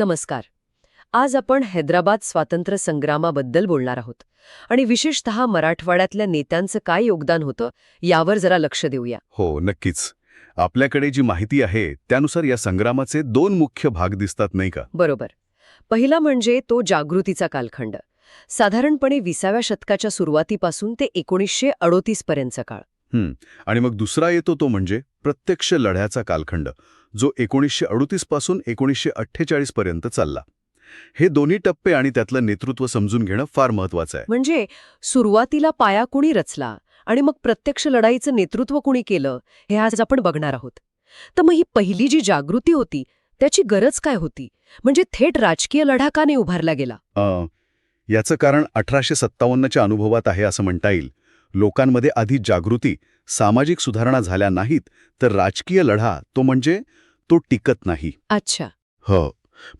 नमस्कार. आज आपण हैदराबाद स्वातंत्र्य संग्रामाबद्दल बोलणार आहोत आणि विशेषतः मराठवाड्यातल्या नेत्यांचं काय योगदान होतं यावर जरा लक्ष देऊया. हो नक्कीच. आपल्याकडे जी माहिती आहे त्यानुसार या संग्रामाचे दोन मुख्य भाग दिसतात नाही का? बरोबर. पहिला म्हणजे तो जागृतीचा कालखंड. साधारणपणे विसाव्या शतकाच्या सुरुवातीपासून ते एकोणीसशे अडोतीस पर्यंतचा काळ. आणि मग दुसरा येतो तो म्हणजे प्रत्यक्ष लढ्याचा कालखंड जो एकोणीसशे अडुतीसपासून एकोणीसशे अठ्ठेचाळीस पर्यंत चालला. हे दोन्ही टप्पे आणि त्यातलं नेतृत्व समजून घेणं फार महत्वाचं आहे. म्हणजे सुरुवातीला पाया कुणी रचला आणि मग प्रत्यक्ष लढाईचं नेतृत्व कुणी केलं हे आज आपण बघणार आहोत. तर मग ही पहिली जी जागृती होती त्याची गरज काय होती? म्हणजे थेट राजकीय लढा का नाही उभारला गेला? अं, याचं कारण अठराशे सत्तावन्नच्या अनुभवात आहे असं म्हणता येईल. लोकांमध्ये आधी जागृती सामाजिक सुधारणा झाल्या नाहीत तर राजकीय लढा तो म्हणजे तो टिकत नाही. अच्छा. हो.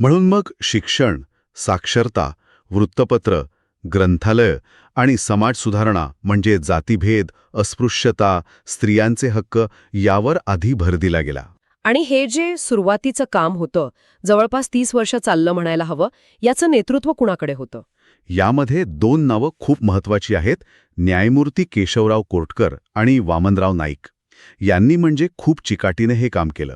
म्हणून मग शिक्षण साक्षरता वृत्तपत्र ग्रंथालय आणि समाज सुधारणा म्हणजे जातीभेद अस्पृश्यता स्त्रियांचे हक्क यावर आधी भर दिला गेला. आणि हे जे सुरुवातीचं काम होतं जवळपास तीस वर्ष चाललं म्हणायला हवं याचं नेतृत्व कुणाकडे होतं? यामध्ये दोन नावं खूप महत्वाची आहेत न्यायमूर्ती केशवराव कोर्टकर आणि वामनराव नाईक. यांनी म्हणजे खूप चिकाटीने हे काम केलं.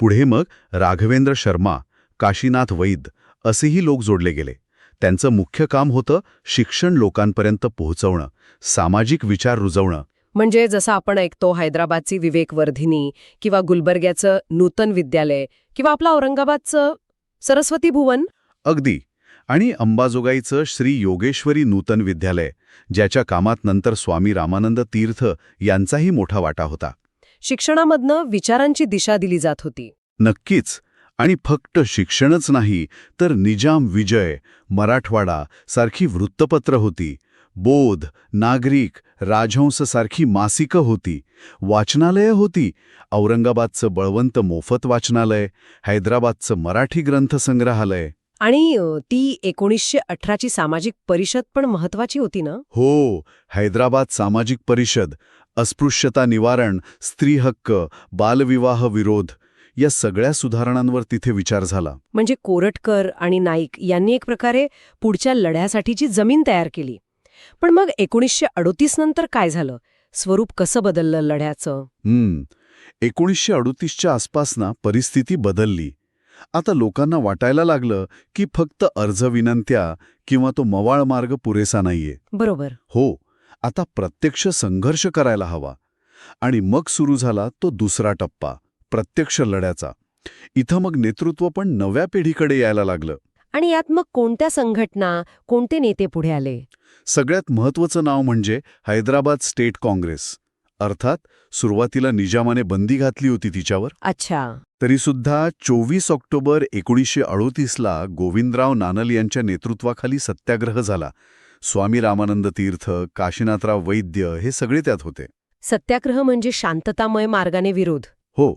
पुढे मग राघवेंद्र शर्मा काशीनाथ वैद असेही लोक जोडले गेले. त्यांचं मुख्य काम होतं शिक्षण लोकांपर्यंत पोहोचवणं सामाजिक विचार रुजवणं. म्हणजे जसं आपण ऐकतो हैदराबादची विवेकवर्धिनी किंवा गुलबर्ग्याचं नूतन विद्यालय किंवा आपलं औरंगाबादचं सरस्वती भुवन? अगदी. आणि अंबाजोगाईचं श्री योगेश्वरी नूतन विद्यालय ज्याच्या कामात नंतर स्वामी रामानंद तीर्थ यांचाही मोठा वाटा होता. शिक्षणामधनं विचारांची दिशा दिली जात होती. नक्कीच. आणि फक्त शिक्षणच नाही तर निजाम विजय मराठवाडा सारखी वृत्तपत्र होती बोध नागरिक राजहंस सारखी मासिकं होती वाचनालयं होती औरंगाबादचं बळवंत मोफत वाचनालय हैदराबादचं मराठी ग्रंथसंग्रहालय. आणि ती एकोणीसशे अठराची सामाजिक परिषद पण महत्वाची होती ना? हो हैदराबाद सामाजिक परिषद अस्पृश्यता निवारण स्त्री हक्क बालविवाह विरोध या सगळ्या सुधारणांवर तिथे विचार झाला. म्हणजे कोरटकर आणि नाईक यांनी एक प्रकारे पुढच्या लढ्यासाठीची जमीन तयार केली. पण मग एकोणीसशे अडोतीस नंतर काय झालं? स्वरूप कसं बदललं लढ्याचं? हम्म एकोणीसशे अडुतीसच्या आसपास ना परिस्थिती बदलली. आता लोकांना वाटायला लागलं की फक्त अर्ज विनंत्या किंवा तो मवाळ मार्ग पुरेसा नाहीये. बरोबर. हो आता प्रत्यक्ष संघर्ष करायला हवा. आणि मग सुरू झाला तो दुसरा टप्पा प्रत्यक्ष लढ्याचा. इथं मग नेतृत्व पण नव्या पिढीकडे यायला लागलं. आणि यात मग कोणत्या संघटना कोणते नेते पुढे आले? सगळ्यात महत्त्वाचं नाव म्हणजे हैदराबाद स्टेट काँग्रेस. अर्थात सुरुवातीला निजामाने बंदी घातली होती तिच्यावर. अच्छा. तरीसुद्धा चोवीस ऑक्टोबर एकोणीसशे अडोतीसला गोविंदराव नानल यांच्या नेतृत्वाखाली सत्याग्रह झाला. स्वामी रामानंद तीर्थ काशीनाथराव वैद्य हे सगळे त्यात होते. सत्याग्रह म्हणजे शांततामय मार्गाने विरोध. हो.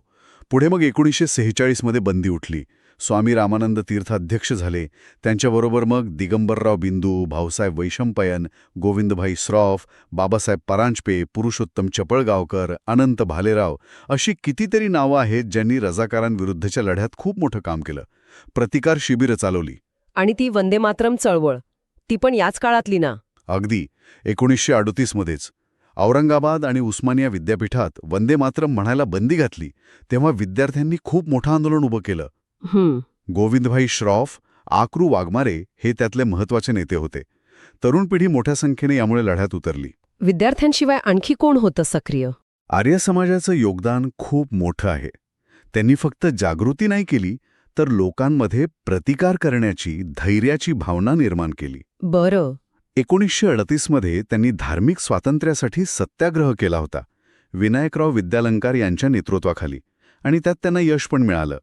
पुढे मग एकोणीसशे सेहेचाळीसमध्ये बंदी उठली. स्वामी रामानंद तीर्थ अध्यक्ष झाले. त्यांच्याबरोबर मग दिगंबरराव बिंदू भाऊसाहेब वैशंपयन गोविंदभाई श्रॉफ बाबासाहेब परांजपे पुरुषोत्तम चपळगावकर अनंत भालेराव अशी कितीतरी नावं आहेत ज्यांनी रजाकारांविरुद्धच्या लढ्यात खूप मोठं काम केलं. प्रतिकार शिबिरं चालवली. आणि ती वंदे मातरम चळवळ. ती पण याच काळातली ना? अगदी. एकोणीसशे अडोतीसमध्येच औरंगाबाद आणि उस्मानिया विद्यापीठात वंदे मातरम म्हणायला बंदी घातली. तेव्हा विद्यार्थ्यांनी खूप मोठं आंदोलन उभं केलं. गोविंदभाई श्रॉफ आक्रू वाघमारे हे त्यातले महत्त्वाचे नेते होते. तरुण पिढी मोठ्या संख्येने यामुळे लढ्यात उतरली. विद्यार्थ्यांशिवाय आणखी कोण होतं सक्रिय? आर्य समाजाचं योगदान खूप मोठं आहे. त्यांनी फक्त जागृती नाही केली तर लोकांमध्ये प्रतिकार करण्याची धैर्याची भावना निर्माण केली. बरं. एकोणीसशे अडतीसमध्ये त्यांनी धार्मिक स्वातंत्र्यासाठी सत्याग्रह केला होता. विनायकराव विद्यालंकार यांच्या नेतृत्वाखाली. आणि त्यात त्यांना यश पण मिळालं.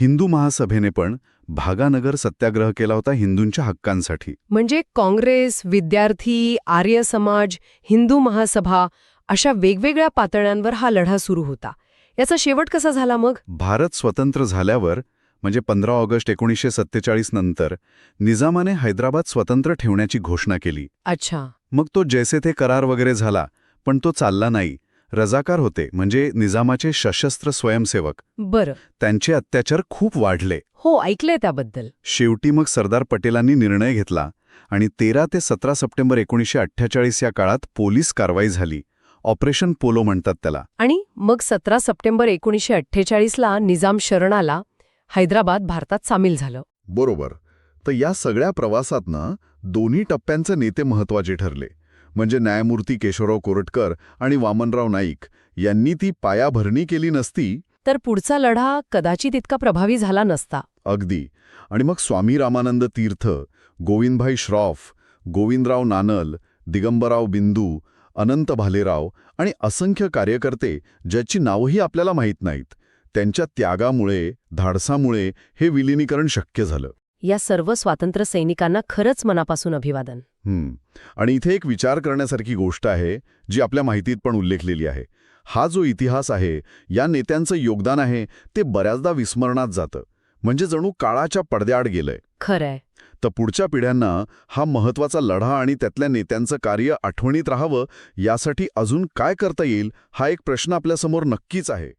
हिंदू महासभेने पण भागानगर सत्याग्रह केला होता हिंदूंच्या हक्कांसाठी. म्हणजे काँग्रेस विद्यार्थी आर्य समाज हिंदू महासभा अशा वेगवेगळ्या पातळ्यांवर हा लढा सुरू होता. याचा शेवट कसा झाला मग? भारत स्वतंत्र झाल्यावर म्हणजे पंधरा ऑगस्ट एकोणीसशे सत्तेचाळीस नंतर निजामाने हैदराबाद स्वतंत्र ठेवण्याची घोषणा केली. अच्छा. मग तो जैसे ते करार वगैरे झाला पण तो चालला नाही. रजाकार होते म्हणजे निजामाचे सशस्त्र स्वयंसेवक. बरं. त्यांचे अत्याचार खूप वाढले. हो ऐकलंय त्याबद्दल. शेवटी मग सरदार पटेलांनी निर्णय घेतला आणि तेरा ते सतरा सप्टेंबर एकोणीसशे अठ्ठेचाळीस या काळात पोलीस कारवाई झाली. ऑपरेशन पोलो म्हणतात त्याला. आणि मग सतरा सप्टेंबर एकोणीसशे अठ्ठेचाळीसला निजाम शरण आला हैदराबाद भारतात सामील झालं. बरोबर. तर या सगळ्या प्रवासातनं दोन्ही टप्प्यांचे नेते महत्त्वाचे ठरले. म्हणजे न्यायमूर्ती केशवराव कोरटकर आणि वामनराव नाईक यांनी ती पायाभरणी केली नसती? तर पुढचा लढा कदाचित इतका प्रभावी झाला नसता. अगदी. आणि मग स्वामी रामानंद तीर्थ गोविंदभाई श्रॉफ गोविंदराव नानल दिगंबराव बिंदू अनंत भालेराव आणि असंख्य कार्यकर्ते ज्याची नावही आपल्याला माहीत नाहीत त्यांच्या त्यागामुळे धाडसामुळे हे विलिनीकरण शक्य झालं. या सर्व स्वातंत्र्य सैनिकांना खरंच मनापासून अभिवादन. आणि इथे एक विचार करण्यासारखी गोष्ट आहे जी आपल्या माहितीत पण उल्लेखलेली आहे. हा जो इतिहास आहे या नेत्यांचं योगदान आहे ते बऱ्याचदा विस्मरणात जातं. म्हणजे जणू काळाच्या पडद्याआड गेलंय. खरंय. तर पुढच्या पिढ्यांना हा महत्त्वाचा लढा आणि त्यातल्या नेत्यांचं कार्य आठवणीत राहावं यासाठी अजून काय करता येईल हा एक प्रश्न आपल्यासमोर नक्कीच आहे.